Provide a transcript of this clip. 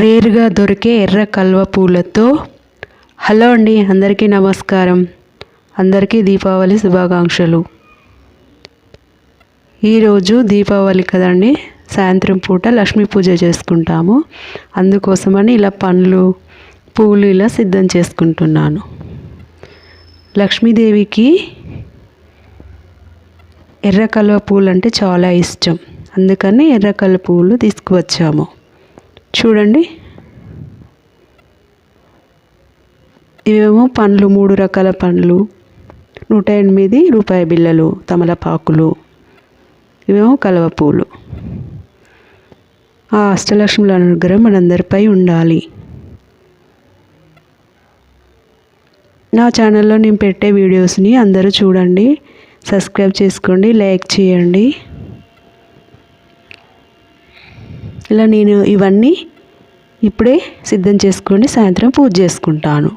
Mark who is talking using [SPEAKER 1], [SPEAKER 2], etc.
[SPEAKER 1] రేరుగా దొరికే ఎర్ర కల్వ పూలతో హలో అండి అందరికీ నమస్కారం. అందరికీ దీపావళి శుభాకాంక్షలు. ఈరోజు దీపావళి కదండి సాయంత్రం పూట లక్ష్మీ పూజ చేసుకుంటాము. అందుకోసమని ఇలా పండ్లు పూలు ఇలా సిద్ధం చేసుకుంటున్నాను. లక్ష్మీదేవికి ఎర్రకలువ పూలు అంటే చాలా ఇష్టం. అందుకని ఎర్ర పూలు తీసుకువచ్చాము. చూడండి. ఇవేమో పండ్లు మూడు రకాల పండ్లు. నూట ఎనిమిది రూపాయి బిళ్ళలు తమలపాకులు. ఇవేమో కలవ పూలు. ఆ అష్టలక్ష్ముల అనుగ్రహం మనందరిపై ఉండాలి. నా ఛానల్లో నేను పెట్టే వీడియోస్ని అందరూ చూడండి. సబ్స్క్రైబ్ చేసుకోండి లైక్ చేయండి. ఇలా నేను ఇవన్నీ ఇప్పుడే సిద్ధం చేసుకొని సాయంత్రం పూజ చేసుకుంటాను.